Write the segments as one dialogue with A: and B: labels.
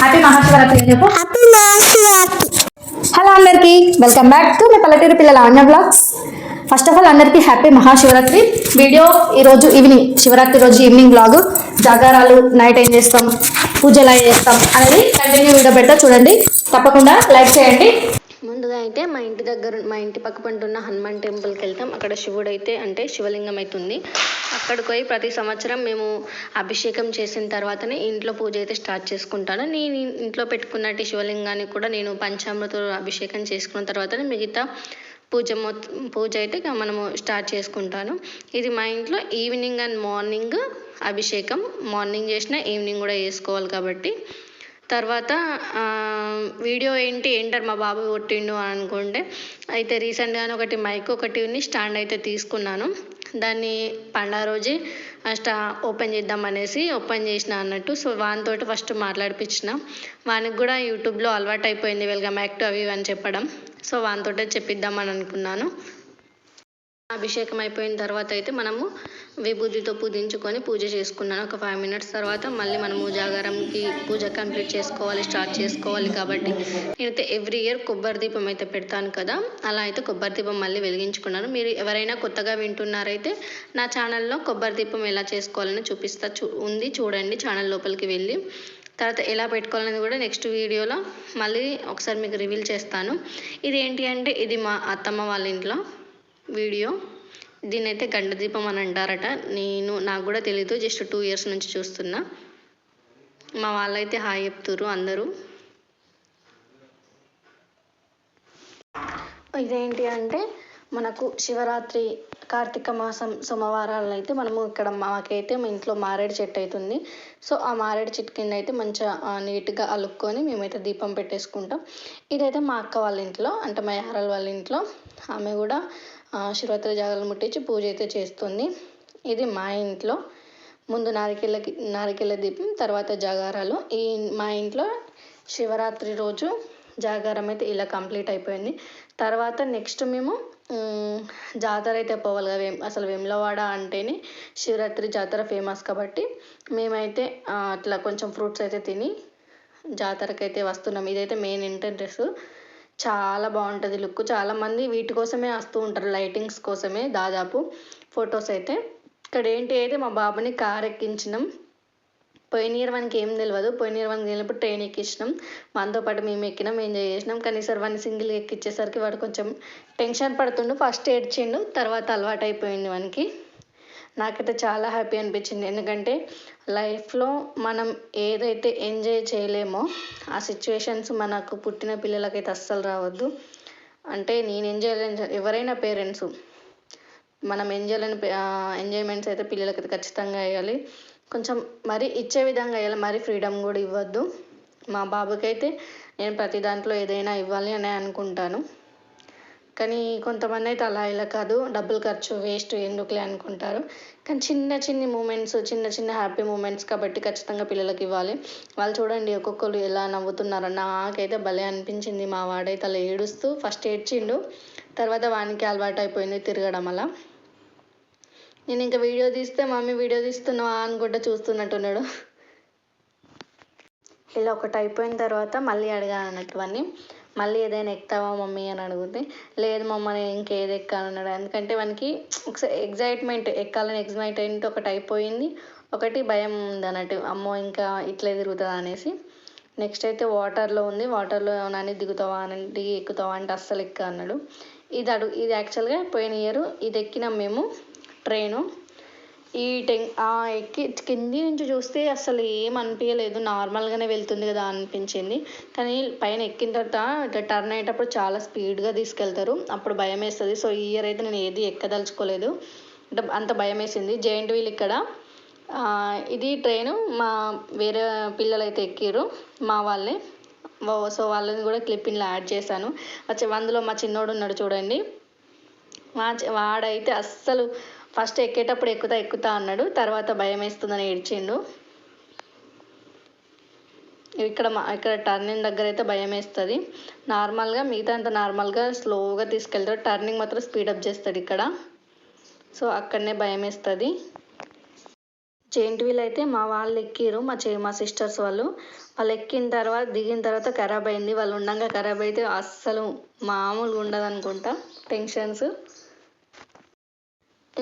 A: Happy Mahashivaratri చెప్పు.
B: Happy Mahashivaratri
A: hello అందరికీ. Welcome back to మీ పల్లెటూరు పిల్లల అన్న బ్లాగ్స్ ఫస్ట్ ఆఫ్ ఆల్ అందరికీ హ్యాపీ మహాశివరాత్రి వీడియో ఈరోజు ఈవినింగ్ శివరాత్రి రోజు ఈవినింగ్ బ్లాగ్ జాగారాలు నైట్ ఏం చేస్తాం పూజలు చేస్తాం అనేది కంటిన్యూ వీడియో పెడతా చూడండి. తప్పకుండా లైక్ చేయండి.
C: అయితే మా ఇంటి దగ్గర మా ఇంటి పక్క పంటున్న హనుమాన్ టెంపుల్కి వెళ్తాం. అక్కడ శివుడు అయితే అంటే శివలింగం అయితే ఉంది అక్కడికి పోయి ప్రతి సంవత్సరం మేము అభిషేకం చేసిన తర్వాతనే ఇంట్లో పూజ అయితే స్టార్ట్ చేసుకుంటాను. నేను ఇంట్లో పెట్టుకున్నట్టు శివలింగాన్ని కూడా నేను పంచామృత అభిషేకం చేసుకున్న తర్వాతనే మిగతా పూజ మొత్తం పూజ అయితే మనము స్టార్ట్ చేసుకుంటాను. ఇది మా ఇంట్లో ఈవినింగ్ అండ్ మార్నింగ్ అభిషేకం. మార్నింగ్ చేసిన ఈవినింగ్ కూడా చేసుకోవాలి కాబట్టి. తర్వాత వీడియో ఏంటి ఏంటారు మా బాబు కొట్టిండు అని అనుకుంటే అయితే రీసెంట్గానే ఒకటి మైక్ ఒకటి ఉన్ని స్టాండ్ అయితే తీసుకున్నాను. దాన్ని పండగ రోజే స్టా ఓపెన్ చేద్దాం అనేసి ఓపెన్ చేసిన అన్నట్టు సో వానితో ఫస్ట్ మాట్లాడిపించిన. వానికి కూడా యూట్యూబ్లో అలవాటు అయిపోయింది వెల్కమ్ బ్యాక్ టు అవి ఇవి అని చెప్పడం. సో వానితోటే చెప్పిద్దామని అనుకున్నాను. అభిషేకం అయిపోయిన తర్వాత అయితే మనము విభూతితో పూజించుకొని పూజ చేసుకున్నాను. ఒక ఫైవ్ మినిట్స్ తర్వాత మళ్ళీ మనము జాగారంకి పూజ కంప్లీట్ చేసుకోవాలి స్టార్ట్ చేసుకోవాలి కాబట్టి. నేనైతే ఎవ్రీ ఇయర్ కొబ్బరి దీపం అయితే పెడతాను కదా అలా అయితే కొబ్బరి దీపం మళ్ళీ వెలిగించుకున్నాను. మీరు ఎవరైనా కొత్తగా వింటున్నారైతే నా ఛానల్లో కొబ్బరి దీపం ఎలా చేసుకోవాలని చూపిస్తా చూ ఉంది. చూడండి ఛానల్ లోపలికి వెళ్ళి. తర్వాత ఎలా పెట్టుకోవాలనేది కూడా నెక్స్ట్ వీడియోలో మళ్ళీ ఒకసారి మీకు రివీల్ చేస్తాను. ఇది ఏంటి అంటే ఇది మా అత్తమ్మ వాళ్ళ ఇంట్లో వీడియో దీని అయితే గండ దీపం అని అంటారట. నేను నాకు కూడా తెలీదు జస్ట్ టూ ఇయర్స్ నుంచి చూస్తున్నా. మా వాళ్ళైతే హాయ్ చెప్తుర్రు అందరూ. ఇదేంటి అంటే మనకు శివరాత్రి కార్తీక మాసం సోమవారాలు అయితే మనము ఇక్కడ మాకైతే మా ఇంట్లో మారేడు చెట్టు అవుతుంది సో ఆ మారేడు చెట్టు కింద అయితే మంచిగా నీట్గా అలుక్కొని మేమైతే దీపం పెట్టేసుకుంటాం. ఇదైతే మా అక్క వాళ్ళ ఇంట్లో అంటే మా యారాల వాళ్ళ ఇంట్లో. ఆమె కూడా శివరాత్రి జాగాలు ముట్టించి పూజ అయితే చేస్తుంది. ఇది మా ఇంట్లో ముందు నారికెళ్ళకి నారికెళ్ళ దీపం తర్వాత జాగారాలు. ఈ మా ఇంట్లో శివరాత్రి రోజు జాగారం అయితే ఇలా కంప్లీట్ అయిపోయింది. తర్వాత నెక్స్ట్ మేము జాతర అయితే పోవాలి కదా అసలు వేములవాడ అంటేనే శివరాత్రి జాతర ఫేమస్ కాబట్టి మేమైతే అట్లా కొంచెం ఫ్రూట్స్ అయితే తిని జాతరకి అయితే వస్తున్నాం. ఇదైతే మెయిన్ ఎంట్రన్స్ చాలా బాగుంటుంది లుక్. చాలామంది వీటి కోసమే వస్తూ ఉంటారు లైటింగ్స్ కోసమే దాదాపు ఫొటోస్ అయితే. ఇక్కడ ఏంటి అయితే మా బాబుని కార్ ఎక్కించినాం. పోయిన ఇయర్ వన్కి ఏం తెలియదు పోయిన ఇయర్ మనకి తెలియనప్పుడు ట్రైన్ ఎక్కించినాం. మనతో పాటు మేము ఎక్కినాం ఎంజాయ్ చేసినాం. కానీ సార్ వాడిని సింగిల్ ఎక్కించేసరికి వాడు కొంచెం టెన్షన్ పడుతుండు. ఫస్ట్ ఏడ్చిండు తర్వాత అలవాటు అయిపోయింది వానికి. నాకైతే చాలా హ్యాపీ అనిపించింది. ఎందుకంటే లైఫ్లో మనం ఏదైతే ఎంజాయ్ చేయలేమో ఆ సిచ్యువేషన్స్ మనకు పుట్టిన పిల్లలకైతే అస్సలు రావద్దు. అంటే నేను ఎంజాయ్ ఎవరైనా పేరెంట్స్ మనం ఎంజాయ్ ఎంజాయ్మెంట్స్ అయితే పిల్లలకి ఖచ్చితంగా వేయాలి. కొంచెం మరీ ఇచ్చే విధంగా వేయాలి. మరీ ఫ్రీడమ్ కూడా ఇవ్వద్దు. మా బాబుకైతే నేను ప్రతి దాంట్లో ఏదైనా ఇవ్వాలి అని అనుకుంటాను. కానీ కొంతమంది అయితే అలా ఇలా కాదు. డబ్బులు ఖర్చు వేస్ట్ ఎందుకులే అనుకుంటారు. కానీ చిన్న చిన్న మూమెంట్స్ చిన్న చిన్న హ్యాపీ మూమెంట్స్ కాబట్టి ఖచ్చితంగా పిల్లలకి ఇవ్వాలి. వాళ్ళు చూడండి ఒక్కొక్కరు ఎలా నవ్వుతున్నారో నాకైతే భలే అనిపించింది. మా వాడైతే అలా ఏడుస్తూ ఫస్ట్ ఏడ్చిండు. తర్వాత వానికి అలవాటు అయిపోయింది తిరగడం అలా. నేను ఇంకా వీడియో తీస్తే మమ్మీ వీడియో తీస్తున్నావా అనుకుంటా చూస్తున్నట్టున్నాడు. ఇలా ఒకటి అయిపోయిన తర్వాత మళ్ళీ అడిగాను అన్నట్టు మళ్ళీ ఏదైనా ఎక్కుతావా మమ్మీ అని అడిగితే లేదు మమ్మ నేను ఇంకేది ఎక్కాలన్నాడు. ఎందుకంటే వానికి ఒకసారి ఎగ్జైట్మెంట్ ఎక్కాలని ఎగ్జైట్మెంట్ ఒకటి అయిపోయింది. ఒకటి భయం ఉంది అన్నట్టు. అమ్మో ఇంకా ఇట్లా తిరుగుతుందా అనేసి. నెక్స్ట్ అయితే వాటర్లో ఉంది. వాటర్లో నాని దిగుతావా అని ఎక్కుతావా అంటే అస్సలు ఎక్క అన్నాడు ఇది అడుగు ఇది యాక్చువల్గా పోయిన ఇయర్ ఇది ఎక్కినాం మేము ట్రైను. ఈ టెన్ ఆ ఎక్కి కింది నుంచి చూస్తే అసలు ఏం అనిపించలేదు నార్మల్గానే వెళ్తుంది కదా అనిపించింది. కానీ పైన ఎక్కిన తర్వాత ఇట్లా టర్న్ అయ్యేటప్పుడు చాలా స్పీడ్గా తీసుకెళ్తారు. అప్పుడు భయం వేస్తుంది. సో ఈ ఇయర్ అయితే నేను ఏది ఎక్కదలుచుకోలేదు. అంటే అంత భయం వేసింది. జైంట్ వీల్ ఇక్కడ. ఇది ట్రైను. మా వేరే పిల్లలు అయితే ఎక్కిర్రు. మా వాళ్ళే. సో వాళ్ళని కూడా క్లిప్పింగ్లో యాడ్ చేశాను. వచ్చి అందులో మా చిన్నోడు ఉన్నాడు చూడండి. మా వాడైతే అస్సలు ఫస్ట్ ఎక్కేటప్పుడు ఎక్కుతా ఎక్కుతా అన్నాడు. తర్వాత భయం వేస్తుందని ఏడ్చిండు. ఇక్కడ మా ఇక్కడ టర్నింగ్ దగ్గర అయితే భయం వేస్తుంది నార్మల్గా మిగతా అంత నార్మల్గా స్లోగా తీసుకెళ్తాడు టర్నింగ్ మాత్రం స్పీడప్ చేస్తాడు ఇక్కడ. సో అక్కడనే భయం వేస్తుంది జెయింట్ వీల్ అయితే మా వాళ్ళు ఎక్కిరు మా చే మా సిస్టర్స్ వాళ్ళు. వాళ్ళు ఎక్కిన తర్వాత దిగిన తర్వాత ఖరాబ్ అయింది. వాళ్ళు ఉండగా ఖరాబ్ అయితే అస్సలు మామూలుగా ఉండదు అనుకుంటా టెన్షన్స్.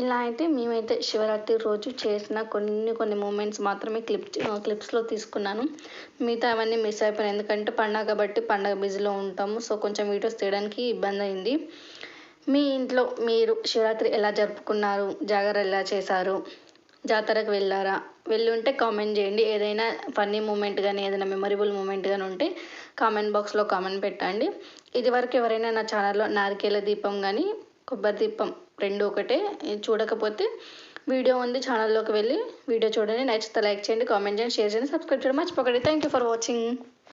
C: ఇలా అయితే మేమైతే శివరాత్రి రోజు చేసిన కొన్ని కొన్ని మూమెంట్స్ మాత్రమే క్లిప్ క్లిప్స్లో తీసుకున్నాను. మిగతా అవన్నీ మిస్ అయిపోయాను ఎందుకంటే పండగ కాబట్టి పండగ బిజీలో ఉంటాము. సో కొంచెం వీడియోస్ తీయడానికి ఇబ్బంది అయింది. మీ ఇంట్లో మీరు శివరాత్రి ఎలా జరుపుకున్నారు? జాగర ఎలా చేశారు? జాతరకు వెళ్ళారా? వెళ్ళి ఉంటే కామెంట్ చేయండి. ఏదైనా ఫన్నీ మూమెంట్ కానీ ఏదైనా మెమరబుల్ మూమెంట్ కానీ ఉంటే కామెంట్ బాక్స్లో కామెంట్ పెట్టండి. ఇదివరకు ఎవరైనా నా ఛానల్లో నారికేల దీపం కానీ కొబ్బరి దీపం రెండు ఒకటే. చూడకపోతే వీడియో ఉంది ఛానల్లోకి వెళ్ళి వీడియో చూడండి. నచ్చితే లైక్ చేయండి కామెంట్ చేయండి షేర్ చేయండి సబ్స్క్రైబ్ చేయండి మర్చిపోకండి. Thank you for watching